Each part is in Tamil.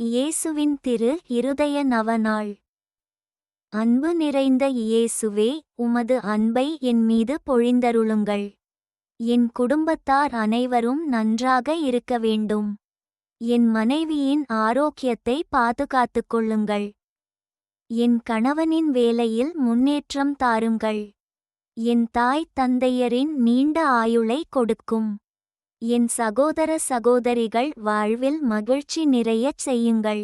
இயேசுவின் திரு இருதய நவநாள். அன்பு நிறைந்த இயேசுவே உமது அன்பை என் மீது பொழிந்தருளுங்கள். என் குடும்பத்தார் அனைவரும் நன்றாக இருக்க வேண்டும். என் மனைவியின் ஆரோக்கியத்தை பாதுகாத்துக் கொள்ளுங்கள். என் கணவனின் வேலையில் முன்னேற்றம் தாருங்கள். என் தாய் தந்தையரின் நீண்ட ஆயுளை கொடுக்கும். என் சகோதர சகோதரிகள் வாழ்வில் மகிழ்ச்சி நிறையச் செய்யுங்கள்.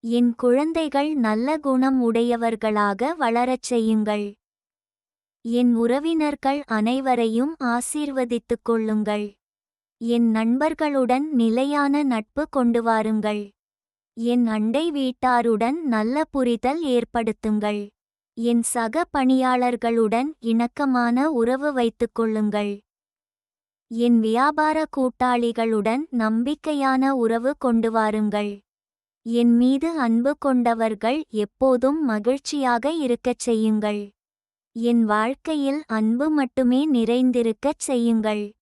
என் குழந்தைகள் நல்ல குணம் உடையவர்களாக வளரச் செய்யுங்கள். என் உறவினர்கள் அனைவரையும் ஆசீர்வதித்துக் கொள்ளுங்கள். என் நண்பர்களுடன் நிலையான நட்பு கொண்டு வாருங்கள். என் அண்டை வீட்டாருடன் நல்ல புரிதல் ஏற்படுத்துங்கள். என் சக பணியாளர்களுடன் இணக்கமான உறவு வைத்துக் கொள்ளுங்கள். என் வியாபார கூட்டாளிகளுடன் நம்பிக்கையான உறவு கொண்டு வாருங்கள். என் மீது அன்பு கொண்டவர்கள் எப்போதும் மகிழ்ச்சியாக இருக்கச் செய்யுங்கள். என் வாழ்க்கையில் அன்பு மட்டுமே நிறைந்திருக்கச் செய்யுங்கள்.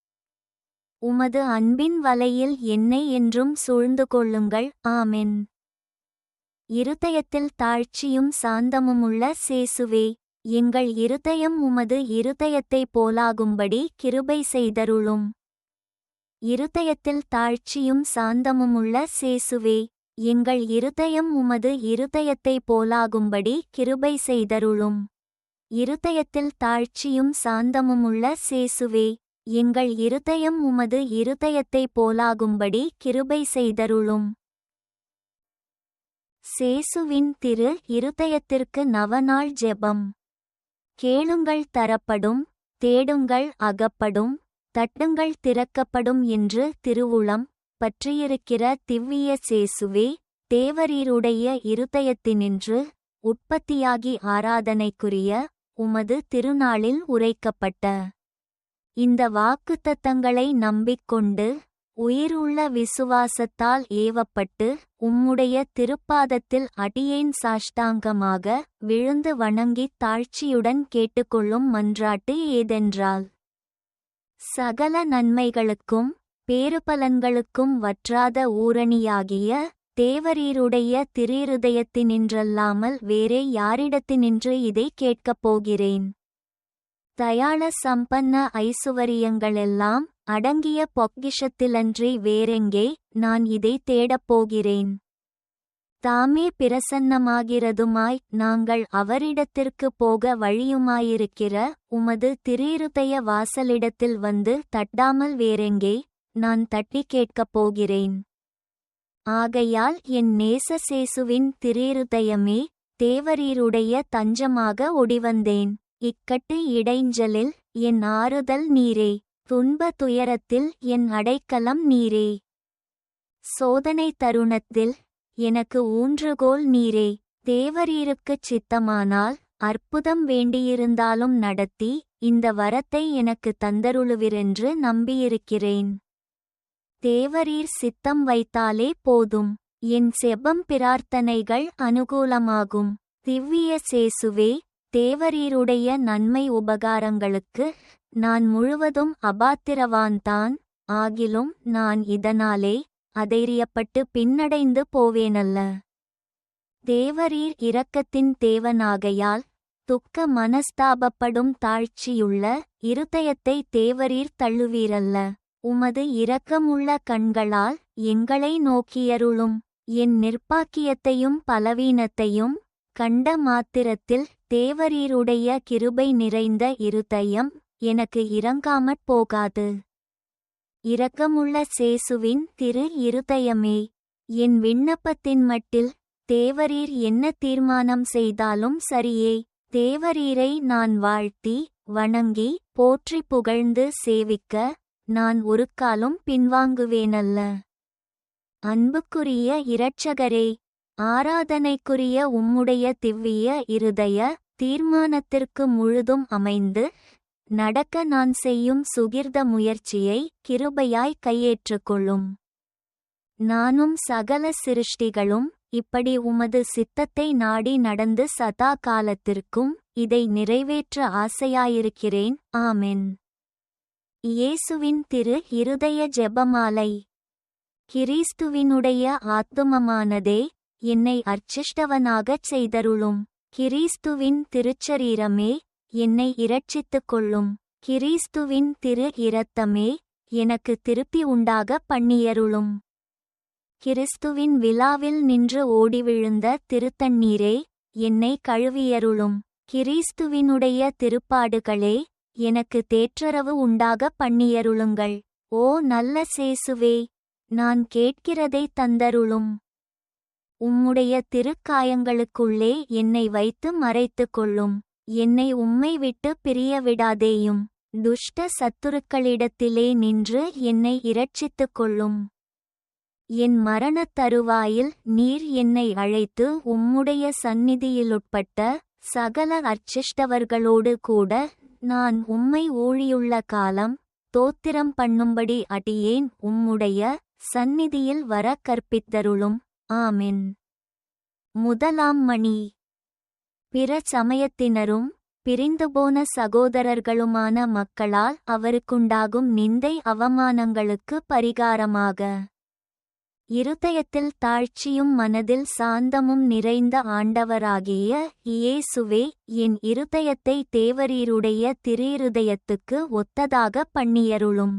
உமது அன்பின் வலையில் என்னை என்றும் சூழ்ந்து கொள்ளுங்கள். ஆமென். இருதயத்தில் தாழ்ச்சியும் சாந்தமுமுள்ள சேசுவே. எங்கள் இருதயம் உமது இருதயத்தைப் போலாகும்படி கிருபை செய்தருளும். இருதயத்தில் தாழ்ச்சியும் சாந்தமுமுள்ள சேசுவே எங்கள் இருதயம் உமது இருதயத்தைப் போலாகும்படி கிருபை செய்தருளும். இருதயத்தில் தாழ்ச்சியும் சாந்தமுமுள்ள சேசுவே எங்கள் இருதயம் உமது இருதயத்தைப் போலாகும்படி கிருபை செய்தருளும். சேசுவின் திரு இருதயத்திற்கு நவநாள் ஜெபம். கேளுங்கள் தரப்படும் தேடுங்கள் அகப்படும் தட்டுங்கள் திறக்கப்படும் என்று திருவுளம் பற்றியிருக்கிற திவ்விய சேசுவே தேவரீருடைய இருதயத்தினின்று உற்பத்தியாகி ஆராதனைக்குரிய உமது திருநாளில் உரைக்கப்பட்ட இந்த வாக்குத்தத்தங்களை நம்பிக்கொண்டு உயிருள்ள விசுவாசத்தால் ஏவப்பட்டு உம்முடைய திருப்பாதத்தில் அடியேன் சாஷ்டாங்கமாக விழுந்து வணங்கித் தாழ்ச்சியுடன் கேட்டுக்கொள்ளும் மன்றாட்டு ஏதென்றால். சகல நன்மைகளுக்கும் பேறுபலன்களுக்கும் வற்றாத ஊரணியாகிய தேவரீருடைய திரிருதயத்தினின்றல்லாமல் வேறே யாரிடத்தினின்று இதை கேட்கப் போகிறேன். தயாள சம்பன்ன ஐசுவரியங்களெல்லாம் அடங்கிய பொக்கிஷத்திலன்றி வேறெங்கே நான் இதை தேடப்போகிறேன் தாமே பிரசன்னமாகிறதுமாய் நாங்கள் அவரிடத்திற்கு போக வழியுமாயிருக்கிற உமது திரீருதய வாசலிடத்தில் வந்து தட்டாமல் வேறெங்கே நான் தட்டி கேட்கப் போகிறேன். ஆகையால் என் நேசசேசுவின் திரீருதயமே தேவரீருடைய தஞ்சமாக ஒடிவந்தேன். இக்கட்டு இடைஞ்சலில் என் ஆறுதல் நீரே துன்ப துயரத்தில் என் அடைக்கலம் நீரே. சோதனை தருணத்தில் எனக்கு ஊன்றுகோல் நீரே. தேவரீருக்குச் சித்தமானால் அற்புதம் வேண்டியிருந்தாலும் நடத்தி இந்த வரத்தை எனக்கு தந்தருளுவிரென்று நம்பியிருக்கிறேன். தேவரீர் சித்தம் வைத்தாலே போதும். என் செபம் பிரார்த்தனைகள் அனுகூலமாகும். திவ்விய சேசுவே தேவரீருடைய நன்மை உபகாரங்களுக்கு நான் முழுவதும் அபாத்திரவான்தான் ஆகிலும் நான் இதனாலே அதைரியப்பட்டு பின்னடைந்து போவேனல்ல. தேவரீர் இரக்கத்தின் தேவனாகையால் துக்க மனஸ்தாபப்படும் தாழ்ச்சியுள்ள இருதயத்தை தேவரீர் தள்ளுவீரல்ல. உமது இரக்கமுள்ள கண்களால் எங்களை நோக்கியருளும். என் நிர்ப்பாக்கியத்தையும் பலவீனத்தையும் கண்ட மாத்திரத்தில் தேவரீருடைய கிருபை நிறைந்த இருதயம் எனக்கு இறங்காமற் போகாது. இரக்கமுள்ள சேசுவின் திரு இருதயமே என் விண்ணப்பத்தின் மட்டில் தேவரீர் என்ன தீர்மானம் செய்தாலும் சரியே. தேவரீரை நான் வாழ்த்தி வணங்கி போற்றி புகழ்ந்து சேவிக்க நான் ஒரு காலும் பின்வாங்குவேனல்ல. அன்புக்குரிய இரட்சகரே ஆராதனைக்குரிய உம்முடைய திவ்விய இருதய தீர்மானத்திற்கு முழுதும் அமைந்து நடக்க நான் செய்யும் சுகிர்த முயற்சியை கிருபையாய் கையேற்றுக்கொள்ளும் நானும் சகல சிருஷ்டிகளும் இப்படி உமது சித்தத்தை நாடி நடந்து சதா காலத்திற்கும் இதை நிறைவேற்ற ஆசையாயிருக்கிறேன். ஆமென். இயேசுவின் திரு இருதய ஜெபமாலை. கிறிஸ்துவினுடைய ஆத்துமமானதே என்னை அர்ச்சிஷ்டவனாகச் செய்தருளும். கிறிஸ்துவின் திருச்சரீரமே என்னை இரட்சித்துக் கொள்ளும். கிறிஸ்துவின் திரு இரத்தமே எனக்கு திருப்பி உண்டாக பண்ணியருளும். கிறிஸ்துவின் விழாவில் நின்று ஓடி விழுந்த திருத்தண்ணீரே என்னை கழுவியருளும். கிறிஸ்துவினுடைய திருப்பாடுகளே எனக்கு தேற்றரவு உண்டாக பண்ணியருளுங்கள். ஓ நல்ல சேசுவே நான் கேட்கிறதை தந்தருளும். உம்முடைய திருக்காயங்களுக்குள்ளே என்னை வைத்து மறைத்துக் கொள்ளும் என்னை உம்மை விட்டு பிரிய விடாதேயும் துஷ்ட சத்துருக்களிடத்திலே நின்று என்னை இரட்சித்துக் கொள்ளும் என் மரணத் தருவாயில் நீர் என்னை அழைத்து உம்முடைய சந்நிதியிலுட்பட்ட சகல அர்ச்சிஷ்டவர்களோடு கூட நான் உம்மை ஊழியுள்ள காலம் தோத்திரம் பண்ணும்படி அடியேன் உம்முடைய சந்நிதியில் வர கற்பித்தருளும். ஆமின். முதலாம் மணி. பிற சமயத்தினரும் பிரிந்துபோன சகோதரர்களுமான மக்களால் அவருக்குண்டாகும் நிந்தை அவமானங்களுக்கு பரிகாரமாக. இருதயத்தில் தாழ்ச்சியும் மனதில் சாந்தமும் நிறைந்த ஆண்டவராகிய இயேசுவே என் இருதயத்தை தேவரீருடைய திரீருதயத்துக்கு ஒத்ததாக பண்ணியருளும்.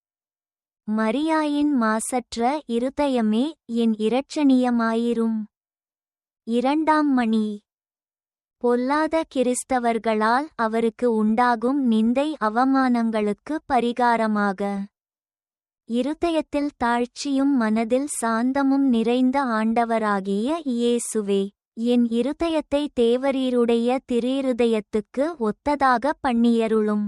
மரியாயின் மாசற்ற இருதயமே என் இரட்சணியமாயிரும். இரண்டாம் மணி. பொல்லாத கிறிஸ்தவர்களால் அவருக்கு உண்டாகும் நிந்தை அவமானங்களுக்கு பரிகாரமாக. இருதயத்தில் தாழ்ச்சியும் மனதில் சாந்தமும் நிறைந்த ஆண்டவராகிய இயேசுவே என் இருதயத்தை தேவரீருடைய திரீருதயத்துக்கு ஒத்ததாக பண்ணியருளும்.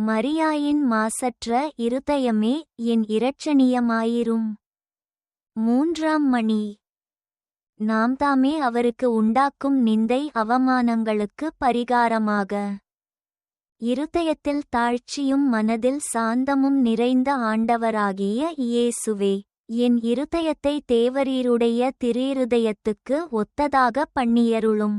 மரியாயின் மாசற்ற இருதயமே என் இரட்சணியமாயிரும். மூன்றாம் மணி. நாம் தாமே அவருக்கு உண்டாக்கும் நிந்தை அவமானங்களுக்கு பரிகாரமாக. இருதயத்தில் தாழ்ச்சியும் மனதில் சாந்தமும் நிறைந்த ஆண்டவராகிய இயேசுவே என் இருதயத்தை தேவரீருடைய திரீருதயத்துக்கு ஒத்ததாக பண்ணியருளும்.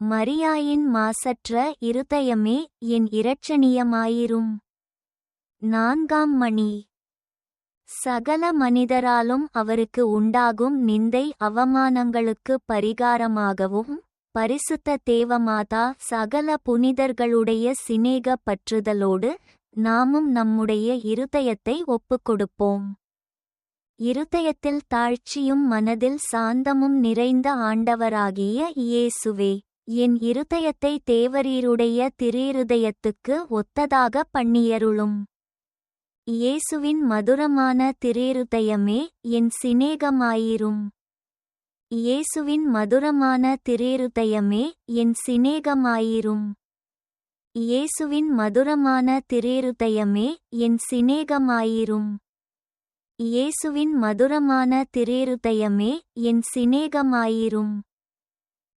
மரியாயின் மாசற்ற இருதயமே என் இரட்சணியமாயிரும். நான்காம் மணி. சகல மனிதராலும் அவருக்கு உண்டாகும் நிந்தை அவமானங்களுக்கு பரிகாரமாகவும் பரிசுத்த தேவமாதா சகல புனிதர்களுடைய சிநேக பற்றுதலோடு நாமும் நம்முடைய இருதயத்தை ஒப்புக்கொடுப்போம். இருதயத்தில் தாழ்ச்சியும் மனதில் சாந்தமும் நிறைந்த ஆண்டவராகிய இயேசுவே. என் இருதயத்தை தேவரீருடைய திரேருதயத்துக்கு ஒத்ததாக பண்ணியருளும். இயேசுவின் மதுரமான திரேருதயமே என் சிநேகமாயிரும். இயேசுவின் மதுரமான திரேருதயமே என் சிநேகமாயிரும். இயேசுவின் மதுரமான திரேருதயமே என் சிநேகமாயிரும். இயேசுவின் மதுரமான திரேருதயமே என் சிநேகமாயிரும்.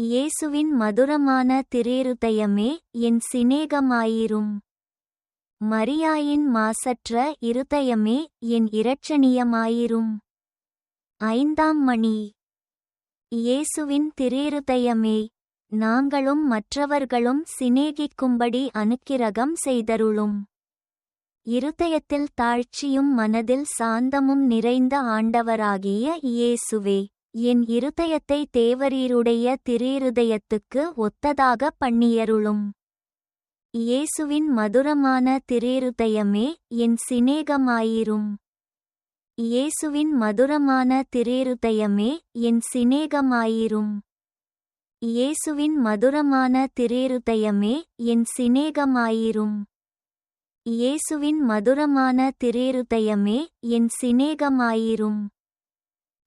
இயேசுவின் மதுரமான திரேருதயமே என் சிநேகமாயிரும். மரியாயின் மாசற்ற இருதயமே என் இரட்சணியமாயிரும். ஐந்தாம் மணி. இயேசுவின் திரேருதயமே நாங்களும் மற்றவர்களும் சிநேகிக்கும்படி அனுக்கிரகம் செய்தருளும். இருதயத்தில் தாழ்ச்சியும் மனதில் சாந்தமும் நிறைந்த ஆண்டவராகிய இயேசுவே. என் இருதயத்தை தேவரீருடைய திரேருதயத்துக்கு ஒத்ததாக பண்ணியருளும். இயேசுவின் மதுரமான திரேருதயமே என் சிநேகமாயிரும். இயேசுவின் மதுரமான திரேருதயமே என் சிநேகமாயிரும். இயேசுவின் மதுரமான திரேருதயமே என் சிநேகமாயிரும். இயேசுவின் மதுரமான திரேருதயமே என் சிநேகமாயிரும்.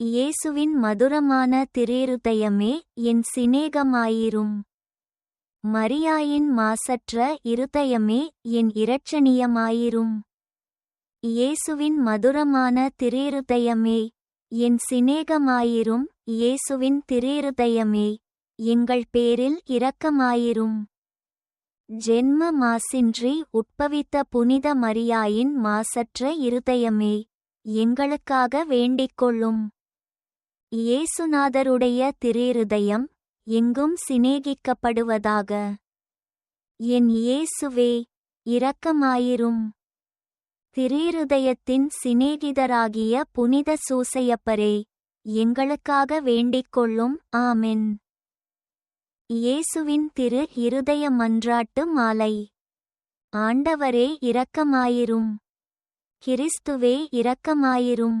இயேசுவின் மதுரமான திரேருதயமே என் சிநேகமாயிரும். மரியாயின் மாசற்ற இருதயமே என் இரட்சணியமாயிரும். இயேசுவின் மதுரமான திரேருதயமே என் சிநேகமாயிரும். இயேசுவின் திரேருதயமே எங்கள் பேரில் இரக்கமாயிரும். ஜென்ம மாசின்றி உட்பவித்த புனித மரியாயின் மாசற்ற இருதயமே எங்களுக்காக வேண்டிக்கொள்ளும் இயேசுநாதருடைய திரேருதயம் எங்கும் சிநேகிக்கப்படுவதாக. என் இயேசுவே இரக்கமாயிரும். திரிருதயத்தின் சிநேகிதராகிய புனித சூசையப்பரே எங்களுக்காக வேண்டிக் கொள்ளும் ஆமென். இயேசுவின் திரு இருதய மன்றாட்டு மாலை. ஆண்டவரே இரக்கமாயிரும். கிறிஸ்துவே இரக்கமாயிரும்.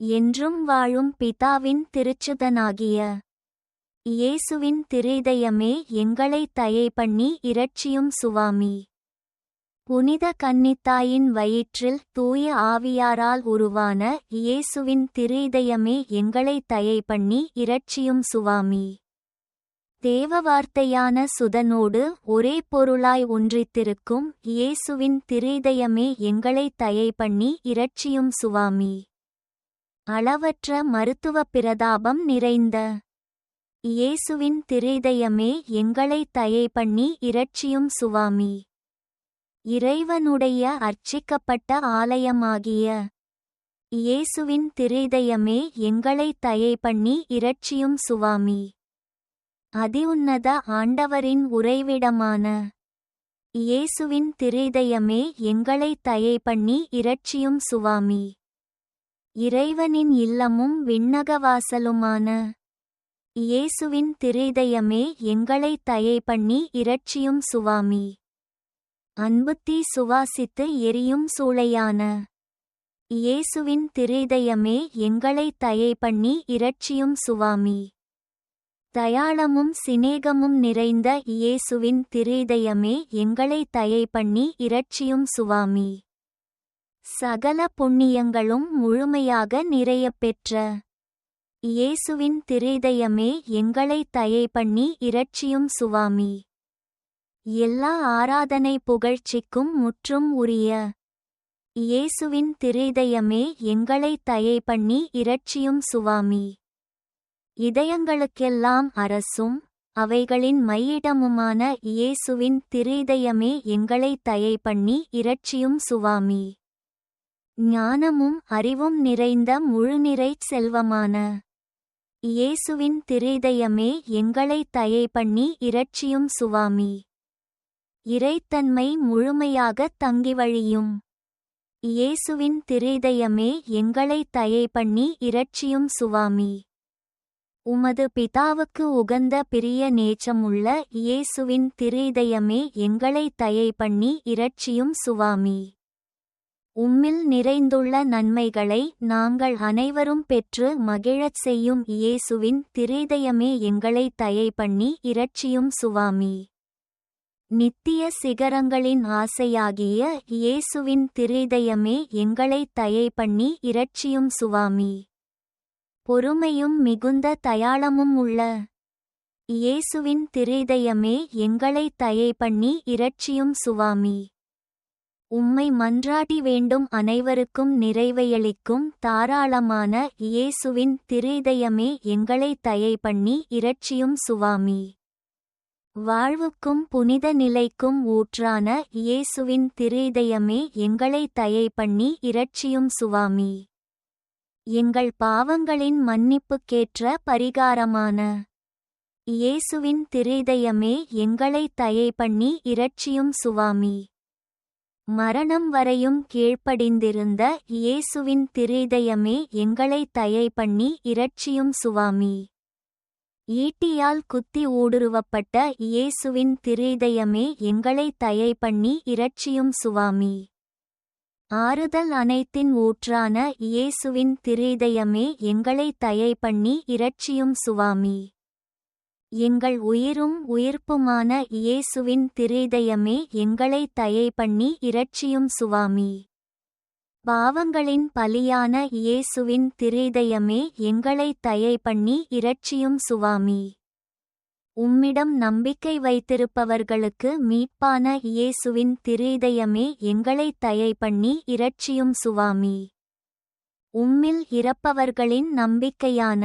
என்றும் வாழும் பிதாவின் திருச்சுதனாகிய இயேசுவின் திரிதயமே எங்களை தயை பண்ணி இரட்சியும் சுவாமி. புனித கன்னித்தாயின் வயிற்றில் தூய ஆவியாரால் உருவான இயேசுவின் திரிதயமே எங்களை தயை பண்ணி இரட்சியும் சுவாமி. தேவ வார்த்தையான சுதனோடு ஒரே பொருளாய் ஒன்றித்திருக்கும் இயேசுவின் திரிதயமே எங்களை தயை பண்ணி இரட்சியும் சுவாமி. அளவற்ற மருத்துவப் பிரதாபம் நிறைந்த இயேசுவின் திரிதயமே எங்களை தயை பண்ணி இரட்சியும் சுவாமி. இறைவனுடைய அர்ச்சிக்கப்பட்ட ஆலயமாகிய இயேசுவின் திரிதயமே எங்களை தயை பண்ணி இரட்சியும் சுவாமி. அதிஉன்னத ஆண்டவரின் உறைவிடமான இயேசுவின் திரிதயமே எங்களை தயை பண்ணி இரட்சியும் சுவாமி. இறைவனின் இல்லமும் விண்ணகவாசலுமான இயேசுவின் திரிதயமே எங்களை தயை பண்ணி இரட்சியும் சுவாமி. அன்புத்தீ சுவாசித்து எரியும் சூளையான இயேசுவின் திரிதயமே எங்களை தயை பண்ணி இரட்சியும் சுவாமி. தயாளமும் சிநேகமும் நிறைந்த இயேசுவின் திரிதயமே எங்களை தயை பண்ணி இரட்சியும் சுவாமி. சகல புண்ணியங்களும் முழுமையாக நிறையப் பெற்ற இயேசுவின் திரிதயமே எங்களை தயை பண்ணி இரட்சியும் சுவாமி. எல்லா ஆராதனை புகழ்ச்சிக்கும் முற்றும் உரிய இயேசுவின் திரிதயமே எங்களை தயை பண்ணி இரட்சியும் சுவாமி. இதயங்களுக்கெல்லாம் அரசும் அவைகளின் மையிடமுமான இயேசுவின் திரிதயமே எங்களை தயை பண்ணி இரட்சியும் சுவாமி. ஞானமும் அறிவும் நிறைந்த முழுநிறைச் செல்வமான இயேசுவின் திரிதயமே எங்களை தயை பண்ணி இரட்சியும் சுவாமி. இறைத்தன்மை முழுமையாகத் தங்கி வழியும். இயேசுவின் திரிதயமே எங்களை தயை பண்ணி இரட்சியும் சுவாமி. உமது பிதாவுக்கு உகந்த பிரிய நேச்சமுள்ள இயேசுவின் திரிதயமே எங்களை தயை பண்ணி இரட்சியும் சுவாமி. உம்மில் நிறைந்துள்ள நன்மைகளை நாங்கள் அனைவரும் பெற்று மகிழச் செய்யும் இயேசுவின் திரிதயமே எங்களை தயை பண்ணி இரட்சியும் சுவாமி. நித்திய சிகரங்களின் ஆசையாகிய இயேசுவின் திரிதயமே எங்களை தயை பண்ணி இரட்சியும் சுவாமி. பொறுமையும் மிகுந்த தயாளமும் உள்ள இயேசுவின் திரிதயமே எங்களை தயை பண்ணி இரட்சியும் சுவாமி. உம்மை மன்றாடி வேண்டும் அனைவருக்கும் நிறைவையளிக்கும் தாராளமான இயேசுவின் திரிதயமே எங்களை தயை பண்ணி இரட்சியும் சுவாமி. வாழ்வுக்கும் புனித நிலைக்கும் ஊற்றான இயேசுவின் திரிதயமே எங்களை தயை பண்ணி இரட்சியும் சுவாமி. எங்கள் பாவங்களின் மன்னிப்புக்கேற்ற பரிகாரமான இயேசுவின் திரிதயமே எங்களை தயை பண்ணி இரட்சியும் சுவாமி. மரணம் வரையும் கீழ்ப்படிந்திருந்த இயேசுவின் திரிதயமே எங்களை தயை பண்ணி இரட்சியும் சுவாமி. ஈட்டியால் குத்தி ஊடுருவப்பட்ட இயேசுவின் திரிதயமே எங்களை தயை பண்ணி இரட்சியும் சுவாமி. ஆறுதல் அனைத்தின் ஊற்றான இயேசுவின் திரிதயமே எங்களை தயை பண்ணி இரட்சியும் சுவாமி. எங்கள் உயிரும் உயிர்ப்புமான இயேசுவின் திரிதயமே எங்களை தயை பண்ணி இரட்சியும் சுவாமி. பாவங்களின் பலியான இயேசுவின் திரிதயமே எங்களை தயை பண்ணி இரட்சியும் சுவாமி. உம்மிடம் நம்பிக்கை வைத்திருப்பவர்களுக்கு மீட்பான இயேசுவின் திரிதயமே எங்களை தயை பண்ணி இரட்சியும் சுவாமி. உம்மில் இறப்பவர்களின் நம்பிக்கையான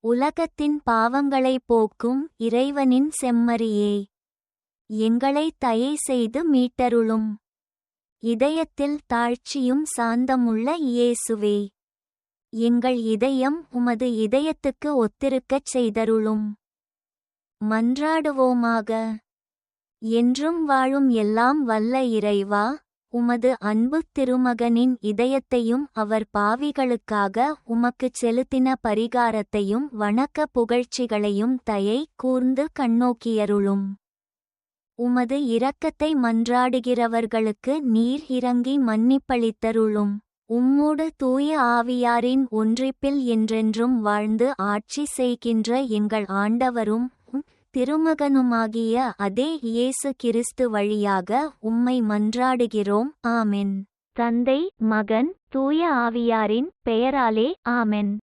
உலகத்தின் பாவங்களை போக்கும் இறைவனின் செம்மறியே. எங்களை தயை செய்து மீட்டருளும். இதயத்தில் தாழ்ச்சியும் சாந்தமுள்ள இயேசுவே. எங்கள் இதயம் உமது இதயத்துக்கு ஒத்திருக்கச் செய்தருளும். மன்றாடுவோமாக. என்றும் வாழும் எல்லாம் வல்ல இறைவா உமது அன்பு திருமகனின் இதயத்தையும் அவர் பாவிகளுக்காக உமக்குச் செலுத்தின பரிகாரத்தையும் வணக்க புகழ்ச்சிகளையும் தயை கூர்ந்து கண்ணோக்கியருளும். உமது இரக்கத்தை மன்றாடுகிறவர்களுக்கு நீர் இறங்கி மன்னிப்பளித்தருளும். உம்மோடு தூய ஆவியாரின் ஒன்றிப்பில் என்றென்றும் வாழ்ந்து ஆட்சி செய்கின்ற எங்கள் ஆண்டவரும் திருமகனுமாகிய அதே இயேசு கிறிஸ்து வழியாக உம்மை மன்றாடுகிறோம். ஆமென். தந்தை மகன் தூய ஆவியாரின் பெயராலே ஆமென்.